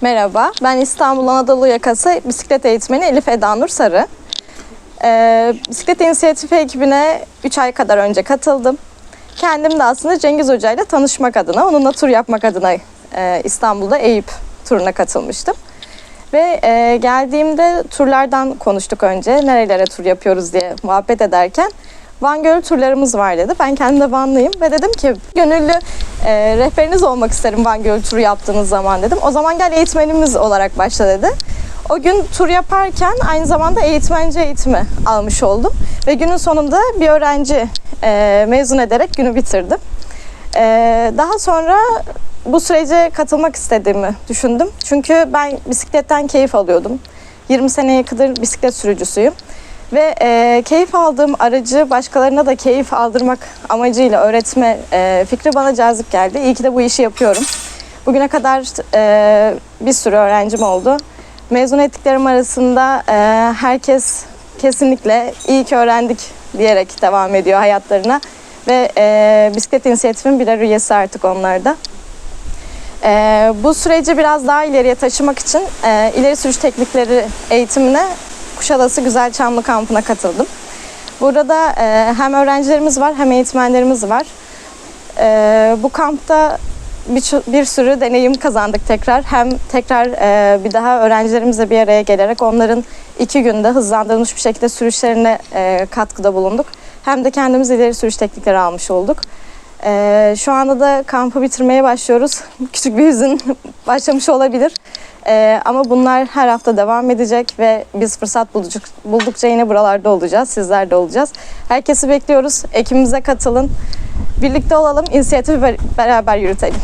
Merhaba, ben İstanbul Anadolu Yakası bisiklet eğitmeni Elif Eda Nur Sarı. Ee, bisiklet inisiyatifi ekibine 3 ay kadar önce katıldım. Kendim de aslında Cengiz Hoca ile tanışmak adına, onunla tur yapmak adına e, İstanbul'da Eyüp turuna katılmıştım. Ve e, geldiğimde turlardan konuştuk önce, nerelere tur yapıyoruz diye muhabbet ederken Van Gölü turlarımız var dedi. Ben kendim de Vanlıyım ve dedim ki gönüllü e, rehberiniz olmak isterim Van Gölü turu yaptığınız zaman dedim. O zaman gel eğitmenimiz olarak başla dedi. O gün tur yaparken aynı zamanda eğitmenci eğitimi almış oldum. Ve günün sonunda bir öğrenci e, mezun ederek günü bitirdim. E, daha sonra bu sürece katılmak istediğimi düşündüm. Çünkü ben bisikletten keyif alıyordum. 20 seneye kadar bisiklet sürücüsüyüm. Ve e, keyif aldığım aracı başkalarına da keyif aldırmak amacıyla öğretme e, fikri bana cazip geldi. İyi ki de bu işi yapıyorum. Bugüne kadar e, bir sürü öğrencim oldu. Mezun ettiklerim arasında e, herkes kesinlikle iyi ki öğrendik diyerek devam ediyor hayatlarına. Ve e, bisiklet inisiyatifinin birer üyesi artık onlar da. Ee, bu süreci biraz daha ileriye taşımak için e, ileri sürüş teknikleri eğitimine Kuşadası Güzel Çamlı Kampı'na katıldım. Burada e, hem öğrencilerimiz var hem eğitmenlerimiz var. E, bu kampta bir, bir sürü deneyim kazandık tekrar. Hem tekrar e, bir daha öğrencilerimizle bir araya gelerek onların iki günde hızlandırılmış bir şekilde sürüşlerine e, katkıda bulunduk. Hem de kendimiz ileri sürüş teknikleri almış olduk. Ee, şu anda da kampı bitirmeye başlıyoruz. Küçük bir hüzün başlamış olabilir. Ee, ama bunlar her hafta devam edecek ve biz fırsat bulduk, buldukça yine buralarda olacağız. Sizler de olacağız. Herkesi bekliyoruz. Ekibimize katılın. Birlikte olalım, inisiyatifi ber- beraber yürütelim.